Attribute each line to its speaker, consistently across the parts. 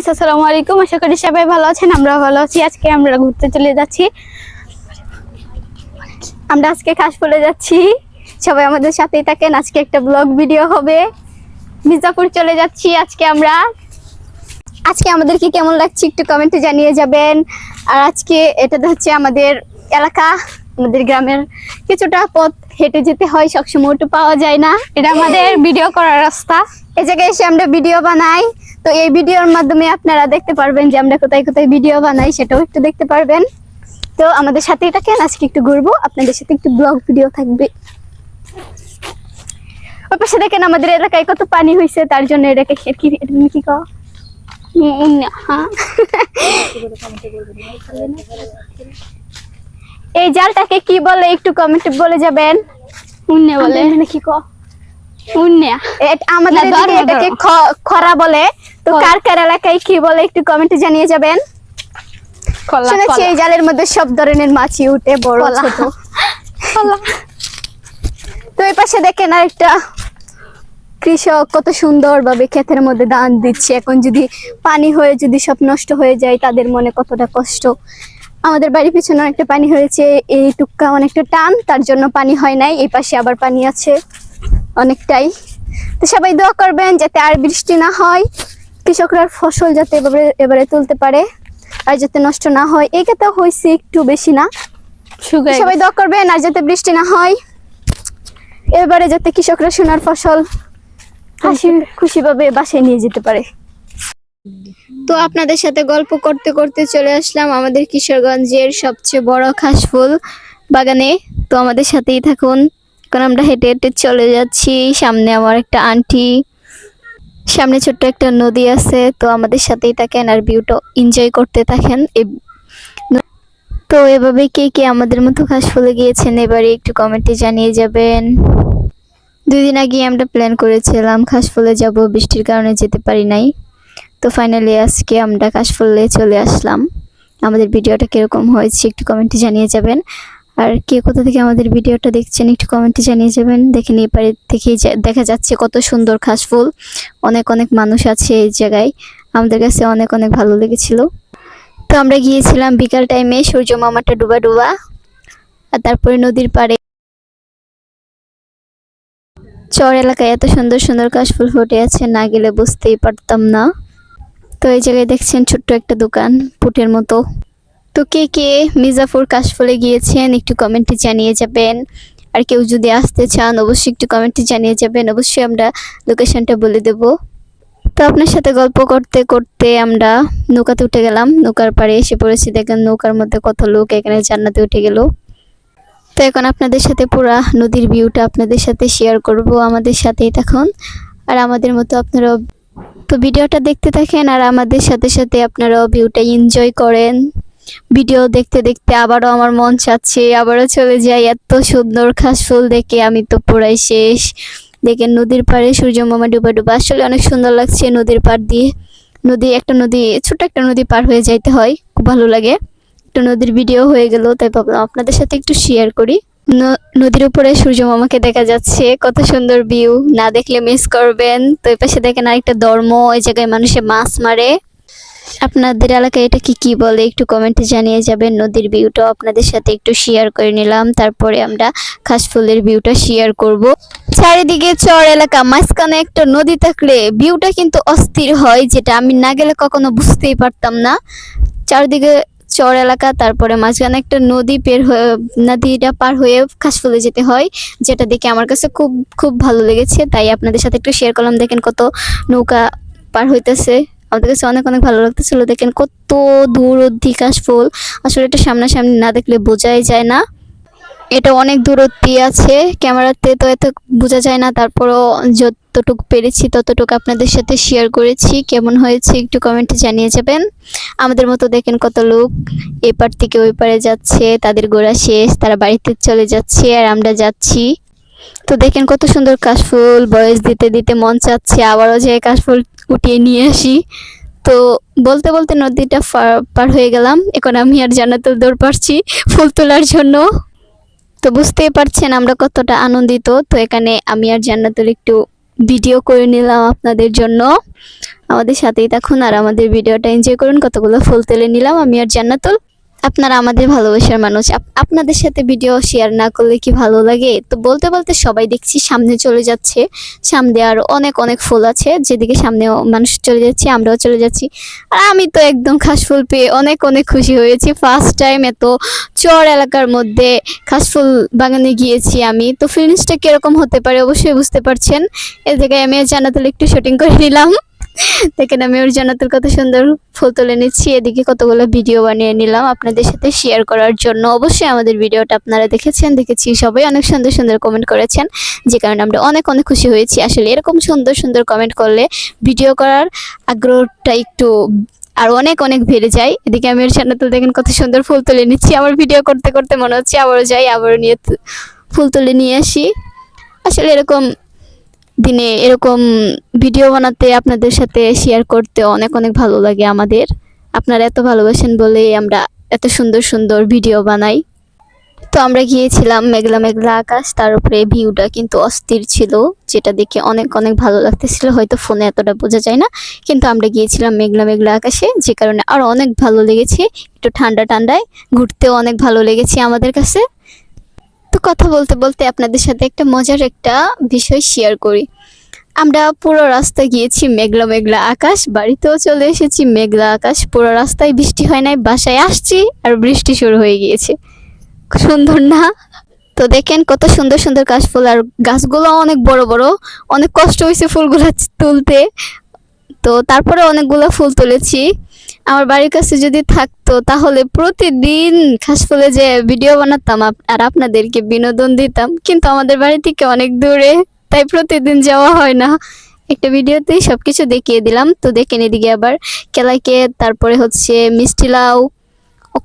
Speaker 1: Guys আসসালামু আলাইকুম। আশা করি সবাই ভালো আছেন আমরা ভালো আছি। আজকে আমরা ঘুরতে চলে যাচ্ছি। আমরা আজকে কাশফুলে যাচ্ছি। সবাই আমাদের সাথেই থাকেন। আজকে একটা ব্লগ ভিডিও হবে। মির্জাপুর চলে যাচ্ছি আজকে আমরা। আজকে আমাদেরকে কেমন লাগছে একটু কমেন্টে জানিয়ে যাবেন। আর আজকে এটা হচ্ছে আমাদের এলাকা। আমাদের গ্রামের কিছুটা পথ হেঁটে যেতে হয়, সবসময় একটু পাওয়া যায় না। এটা আমাদের ভিডিও করার রাস্তা। এই জায়গায় এসে আমরা ভিডিও বানাই। তো এই ভিডিওর মাধ্যমে আপনারা দেখতে পারবেন যে আমরা কোথায় কোথায় ভিডিও বানাই, সেটাও একটু দেখতে পারবেন। তো আমাদের সাথেই থাকেন আজকে একটু ঘুরবো। আপনাদের সাথে একটু ব্লগ ভিডিও থাকবে। ওই পাশে দেখেন আমাদের এলাকায় কত পানি হয়েছে তার জন্য এটাকে কি কি হ্যাঁ। এই জালটাকে কি বলে একটু কমেন্টে বলে যাবেন। উন্নে বলে। মানে কি কো? উন্নে। আমাদের এটাকে খরা বলে। তো। কার কার এলাকায় কি বলে একটু কমেন্টে জানিয়ে যাবেন। শুনেছি এই জালের মধ্যে সব ধরনের মাছই উঠে বড়। ছোট। তো এই পাশে দেখেন আরেকটা কৃষক কত সুন্দর ভাবে ক্ষেতের মধ্যে ধান দিচ্ছে। এখন যদি পানি হয়ে যদি সব নষ্ট হয়ে যায় তাদের মনে কতটা কষ্ট। আমাদের বাড়ির পিছনে অনেকটা পানি হয়েছে এই টুক্কা অনেকটা টান তার জন্য পানি হয় নাই এই পাশে আবার পানি আছে অনেকটাই। তো সবাই দোয়া করবেন যাতে আর বৃষ্টি না হয় কৃষকরা ফসল যাতে এবারে এবারে তুলতে পারে আর যাতে নষ্ট না হয়। এই ক্ষেত্রে হয়েছে একটু বেশি না। সবাই দোয়া করবেন আর যাতে বৃষ্টি না হয় এবারে যাতে কৃষকরা সোনার ফসল হাসি খুশিভাবে বাসায় নিয়ে যেতে পারে। তো আপনাদের সাথে গল্প করতে করতে চলে আসলাম আমাদের কিশোরগঞ্জের সবচেয়ে বড় খাসফুল বাগানে। তো আমাদের সাথেই থাকুন। কারণ আমরা হেঁটে হেঁটে চলে যাচ্ছি। সামনে আমার একটা আন্টি, সামনে ছোট্ট একটা নদী আছে। তো আমাদের সাথেই থাকেন আর ভিউটা এনজয় করতে থাকেন। তো এভাবে কে কে আমাদের মতো ঘাস ফুলে গিয়েছেন, এবারে একটু কমেন্টে জানিয়ে যাবেন। দুই দিন আগে আমরা প্ল্যান করেছিলাম কাশফুলে যাব। বৃষ্টির কারণে যেতে পারি নাই। তো ফাইনালি আজকে আমরা কাশফুলে চলে আসলাম। আমাদের ভিডিওটা কীরকম হয়েছে একটু কমেন্টে জানিয়ে যাবেন। আর কে কোথা থেকে আমাদের ভিডিওটা দেখছেন একটু কমেন্টে জানিয়ে যাবেন। দেখেন এপারে যা- দেখা যাচ্ছে কত সুন্দর কাশফুল। অনেক অনেক মানুষ আছে এই জায়গায়। আমাদের কাছে অনেক অনেক ভালো লেগেছিল। তো আমরা গিয়েছিলাম বিকাল টাইমে সূর্য মামাটা ডুবা ডুবা। আর তারপরে নদীর পাড়ে চর এলাকায় এত সুন্দর সুন্দর কাশফুল ফুটে আছে। না গেলে বুঝতেই পারতাম না। তো এই জায়গায় দেখছেন ছোট্ট একটা দোকান, পুটের মতো। তো কে কে মির্জাপুর কাশফলে গিয়েছেন, একটু কমেন্টে জানিয়ে যাবেন। আর কেউ যদি আসতে চান, অবশ্যই একটু কমেন্টে জানিয়ে যাবেন। অবশ্যই আমরা লোকেশনটা বলে দেবো। তো আপনার সাথে গল্প করতে করতে আমরা নৌকাতে উঠে গেলাম। নৌকার পাড়ে এসে পড়েছি। দেখেন নৌকার মধ্যে কত লোক, এখানে জান্নাতে উঠে গেল। তো এখন আপনাদের সাথে পুরা নদীর ভিউটা আপনাদের সাথে শেয়ার করব, আমাদের সাথেই থাকুন। আর আমাদের মতো আপনারাও তো ভিডিওটা দেখতে থাকেন আর আমাদের সাথে সাথে আপনারাও ভিউটা এনজয় করেন। ভিডিও দেখতে দেখতে আবারও আমার মন চাচ্ছে, আবারও চলে যাই। এত সুন্দর খাস ফুল দেখে আমি তো পুরাই শেষ। দেখেন নদীর পাড়ে সূর্য মামা ডুবা ডুবা। আসলে অনেক সুন্দর লাগছে নদীর পাড় দিয়ে। নদী একটা নদী ছোট একটা নদী পার হয়ে যাইতে হয়, খুব ভালো লাগে। একটা নদীর ভিডিও হয়ে গেল, তাই ভাবলাম আপনাদের সাথে একটু শেয়ার করি। নদীর উপরে সূর্য মামাকে দেখা যাচ্ছে। কত সুন্দর ভিউ না দেখলে মিস করবেন। তো এই পাশে দেখেন আরেকটা ধর্ম। ওই জায়গায় মানুষে মাছ মারে। আপনাদের এলাকায় এটা কি কি বলে? একটু কমেন্টে জানিয়ে যাবেন নদীর ভিউটাও আপনাদের সাথে একটু শেয়ার করে নিলাম। তারপরে আমরা খাসফুলের ভিউটা শেয়ার করব। চারিদিকে চর এলাকা। মাঝখানে একটা নদী থাকলে ভিউটা কিন্তু অস্থির হয়, যেটা আমি না গেলে কখনো বুঝতেই পারতাম না। চারিদিকে চর এলাকা, তারপরে মাঝখানে একটা নদী পের হয়ে, নদীটা পার হয়ে কাশফুলে যেতে হয়, যেটা দেখে আমার কাছে খুব খুব ভালো লেগেছে। তাই আপনাদের সাথে একটু শেয়ার করলাম, দেখেন কত নৌকা পার হইতেছে। আমাদের কাছে অনেক অনেক ভালো লাগতেছিল, দেখেন কত দূর অব্দি কাশফুল আসলে এটা সামনাসামনি না দেখলে বোঝাই যায় না। এটা অনেক দূরত্বই আছে। ক্যামেরাতে তো এত বোঝা যায় না, তারপরও যতটুকু পেরেছি ততটুকু আপনাদের সাথে শেয়ার করেছি। কেমন হয়েছে একটু কমেন্টে জানিয়ে যাবেন। আমাদের মতো দেখেন কত লোক এপার থেকে ওই পারে যাচ্ছে, তাদের গোড়া শেষ, তারা বাড়িতে চলে যাচ্ছে আর আমরা যাচ্ছি। তো দেখেন কত সুন্দর কাশফুল, বয়স দিতে দিতে মন চাচ্ছে, আবারও যে কাশফুল উঠিয়ে নিয়ে আসি। তো বলতে বলতে নদীটা পার- হয়ে গেলাম। এখন আমি আর জান্নাতুল দৌড় পারছি ফুল তোলার জন্য। তো বুঝতেই পারছেন আমরা কতটা আনন্দিত। তো এখানে আমি আর জান্নাতুল একটু ভিডিও করে নিলাম আপনাদের জন্য। আমাদের সাথেই থাকুন আর আমাদের ভিডিওটা এনজয় করুন। কতগুলো ফুল তুলে নিলাম আমি আর জান্নাতুল। আপনারা আমাদের ভালোবাসার মানুষ। আপ- আপনাদের সাথে ভিডিও শেয়ার না করলে কি ভালো লাগে? তো বলতে বলতে সবাই দেখছি সামনে চলে যাচ্ছে। সামনে আর অনেক অনেক ফুল আছে। যেদিকে সামনেও মানুষ চলে যাচ্ছে, আমরাও চলে যাচ্ছি। আর আমি তো একদম খাস ফুল পেয়ে অনেক অনেক খুশি হয়েছি। ফার্স্ট টাইম এত চর এলাকার মধ্যে খাসফুল বাগানে গিয়েছি আমি। তো ফিলিংসটা কীরকম হতে পারে অবশ্যই বুঝতে পারছেন। এ জায়গায় আমি জান্নাতুল একটু শুটিং করে নিলাম। দেখেন, আমি ওর জান্নাতুল কত সুন্দর ফুল তুলে নিচ্ছি। এদিকে কতগুলো ভিডিও বানিয়ে নিলাম আপনাদের সাথে শেয়ার করার জন্য। অবশ্যই আমাদের ভিডিওটা আপনারা দেখেছেন দেখেছি সবাই অনেক সুন্দর সুন্দর কমেন্ট করেছেন, যে কারণে আমরা অনেক অনেক খুশি হয়েছি। আসলে এরকম সুন্দর সুন্দর কমেন্ট করলে ভিডিও করার আগ্রহটা একটু আর অনেক অনেক বেড়ে যায়। এদিকে আমি ওর জান্নাতুল দেখেন কত সুন্দর ফুল তুলে নিচ্ছি। আবার ভিডিও করতে করতে মনে হচ্ছে আবারও যাই, আবারও নিয়ে ফুল তুলে নিয়ে আসি। আসলে এরকম দিনে এরকম ভিডিও বানাতে আপনাদের সাথে শেয়ার করতে অনেক অনেক ভালো লাগে আমাদের। আপনারা এত ভালোবাসেন বলেই আমরা এত সুন্দর সুন্দর ভিডিও বানাই। তো আমরা গিয়েছিলাম মেঘলা মেঘলা আকাশ, তার উপরে ভিউটা কিন্তু অস্থির ছিল, যেটা দেখে অনেক অনেক ভালো লাগতেছিল, হয়তো ফোনে এতটা বোঝা যায় না। কিন্তু আমরা গিয়েছিলাম মেঘলা মেঘলা আকাশে, যে কারণে আরও অনেক ভালো লেগেছে। একটু ঠান্ডা, ঠান্ডায় ঘুরতেও অনেক ভালো লেগেছে আমাদের কাছে। কথা বলতে বলতে আপনাদের সাথে একটা মজার একটা বিষয় শেয়ার করি। আমরা পুরো রাস্তা গিয়েছি মেঘলা মেঘলা আকাশ, বাড়িতেও চলে এসেছি মেঘলা আকাশ, পুরো রাস্তায় বৃষ্টি হয় নাই, বাসায় আসছি আর বৃষ্টি শুরু হয়ে গিয়েছে। সুন্দর না? তো দেখেন কত সুন্দর সুন্দর কাশফুল আর গাছগুলো অনেক বড় বড়, অনেক কষ্ট হয়েছে ফুলগুলো তুলতে। তো তারপরে অনেকগুলো ফুল তুলেছি। আমার বাড়ির কাছে যদি থাকতো তাহলে প্রতিদিন খাসফুলে যে ভিডিও বানাতাম আর আপনাদেরকে বিনোদন দিতাম, কিন্তু আমাদের বাড়ি থেকে অনেক দূরে, তাই প্রতিদিন যাওয়া হয় না। একটা ভিডিওতেই সবকিছু দেখিয়ে দিলাম। তো দেখেন এদিকে আবার কেলাইকে, তারপরে হচ্ছে মিষ্টি লাউ,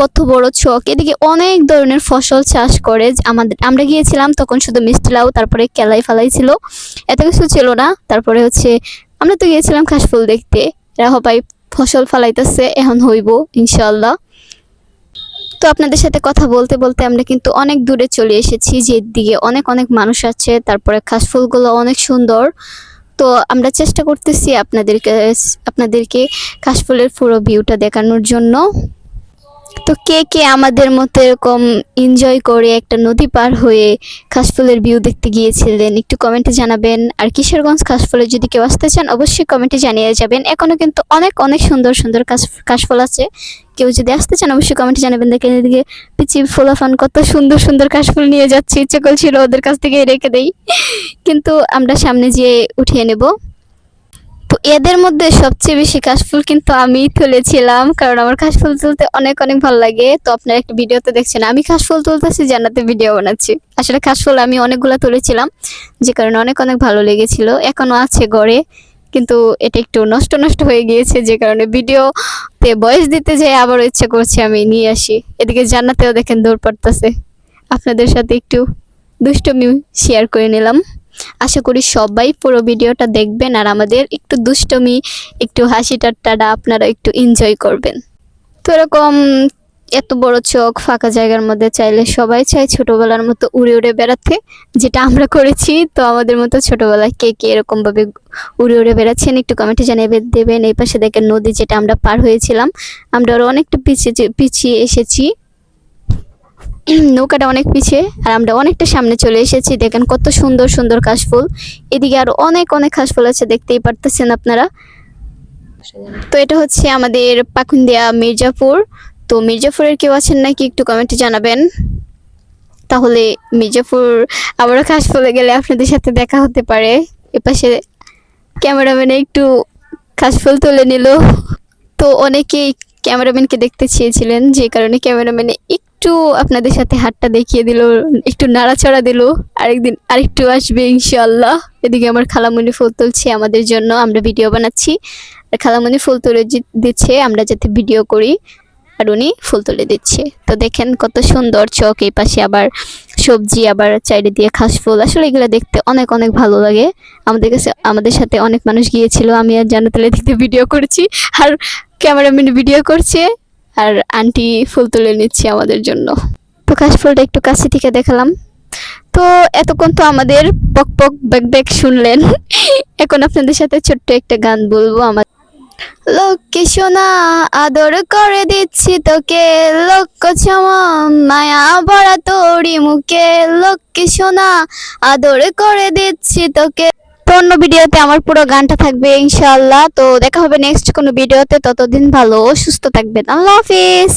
Speaker 1: কত বড় চক। এদিকে অনেক ধরনের ফসল চাষ করে। আমাদের, আমরা গিয়েছিলাম তখন শুধু মিষ্টি লাউ, তারপরে কেলাই ফালাই ছিল। এত কিছু ছিল না। তারপরে হচ্ছে, আমরা তো গিয়েছিলাম কাশফুল দেখতে এরা হবাই ফসল ফালাইতেছে, এখন হইব ইনশাল্লাহ তো আপনাদের সাথে কথা বলতে বলতে আমরা কিন্তু অনেক দূরে চলে এসেছি যেদিকে অনেক অনেক মানুষ আছে, তারপরে কাশফুলগুলো অনেক সুন্দর। তো আমরা চেষ্টা করতেছি আপনাদেরকে আপনাদেরকে কাশফুলের পুরো ভিউটা দেখানোর জন্য। তো কে কে আমাদের মতো এরকম এনজয় করে একটা নদী পার হয়ে কাশফুলের ভিউ দেখতে গিয়েছিলেন, একটু কমেন্টে জানাবেন। আর কিশোরগঞ্জ কাশফুলে যদি কেউ আসতে চান, অবশ্যই কমেন্টে জানিয়ে যাবেন। এখনও কিন্তু অনেক অনেক সুন্দর সুন্দর কাশ, কাশফুল আছে। কেউ যদি আসতে চান, অবশ্যই কমেন্টে জানাবেন। দেখেন এদিকে পিচি ফোলাফান কত সুন্দর সুন্দর কাশফুল নিয়ে যাচ্ছে। ইচ্ছে করছিল ওদের কাছ থেকে রেখে দেই। কিন্তু আমরা সামনে যেয়ে উঠিয়ে নেব। তো এদের মধ্যে সবচেয়ে বেশি কাশফুল কিন্তু আমি তুলেছিলাম, কারণ আমার কাশফুল তুলতে অনেক অনেক ভালো লাগে। তো আপনারা একটা ভিডিওতে দেখছেন, আমি কাশফুল তুলতেছি জান্নাতে ভিডিও বানাচ্ছি। আসলে কাশফুল আমি অনেকগুলো তুলেছিলাম, যে কারণে অনেক অনেক ভালো লেগেছিল। এখনও আছে গড়ে, কিন্তু এটা একটু নষ্ট নষ্ট হয়ে গিয়েছে, যে কারণে ভিডিওতে বয়স দিতে যাই আবারও ইচ্ছে করছে আমি নিয়ে আসি। এদিকে জান্নাতেও দেখেন দৌড় পড়তেছে আপনাদের সাথে একটু দুষ্টমি শেয়ার করে নিলাম। আশা করি সবাই পুরো ভিডিওটা দেখবেন আর আমাদের একটু দুষ্টমি, একটু হাসি ঠাট্টাটা আপনারা একটু এনজয় করবেন। তো এরকম এত বড় চোখ ফাঁকা জায়গার মধ্যে চাইলে সবাই চায় ছোটবেলার মতো উড়ে উড়ে বেড়াতে, যেটা আমরা করেছি। তো আমাদের মতো ছোটবেলায় কে কে এরকমভাবে উড়ে উড়ে বেড়াচ্ছেন একটু কমেন্টে জানিয়ে দেবেন। এই পাশে দেখেন নদী যেটা আমরা পার হয়েছিলাম। আমরা আরও অনেকটা পিছিয়ে পিছিয়ে এসেছি। নৌকাটা অনেক পিছিয়ে, আর আমরা অনেকটা সামনে চলে এসেছি। দেখেন কত সুন্দর সুন্দর কাশফুল। এদিকে আরও অনেক অনেক কাশফুল আছে, দেখতেই পারতেছেন আপনারা। তো এটা হচ্ছে আমাদের পাকুন্দিয়া মির্জাপুর। তো মির্জাপুরের কেউ আছেন নাকি একটু কমেন্টে জানাবেন? তাহলে মির্জাপুর আবারও কাশফুলে গেলে আপনাদের সাথে দেখা হতে পারে। এপাশে ক্যামেরাম্যানে একটু কাশফুল তুলে নিল। তো অনেকেই ক্যামেরাম্যানকে দেখতে চেয়েছিলেন, যে কারণে ক্যামেরাম্যানে একটু আপনাদের সাথে হাতটা দেখিয়ে দিল, একটু নাড়াচাড়া দিল, আরেকদিন আরেকটু আসবে ইনশাল্লাহ এদিকে আমার খালামুনি ফুল তুলছে আমাদের জন্য, আমরা ভিডিও বানাচ্ছি। আর খালামুনি ফুল তুলে দিচ্ছে, আমরা যাতে ভিডিও করি, আর উনি ফুল তুলে দিচ্ছে। তো দেখেন কত সুন্দর চক, এই পাশে আবার সবজি, আবার চাইডে দিয়ে খাস ফুল। আসলে এগুলো দেখতে অনেক অনেক ভালো লাগে। আমাদের কাছে, আমাদের সাথে অনেক মানুষ গিয়েছিল, আমি আর জানাতলে দিতে ভিডিও করেছি। আর ক্যামেরাম্যান ভিডিও করছে আর আন্টি ফুল তুলে নিচ্ছে আমাদের জন্য। তো কাশ ফুলটা একটু কাছে থেকে দেখালাম। তো এতক্ষণ তো আমাদের পক পক ব্যাক ব্যাক শুনলেন। এখন আপনাদের সাথে ছোট্ট একটা গান বলব আমার। লক্ষ্মী সোনা, আদর করে দিচ্ছি তোকে। লক্ষ মায়া ভরা তোরি মুখে। লক্ষ্মী সোনা, আদর করে দিচ্ছি তোকে। তো অন্য ভিডিওতে আমার পুরো গানটা থাকবে, ইনশাআল্লাহ। তো দেখা হবে নেক্সট কোনো ভিডিওতে, ততদিন ভালো সুস্থ থাকবেন। আল্লাহ হাফিজ।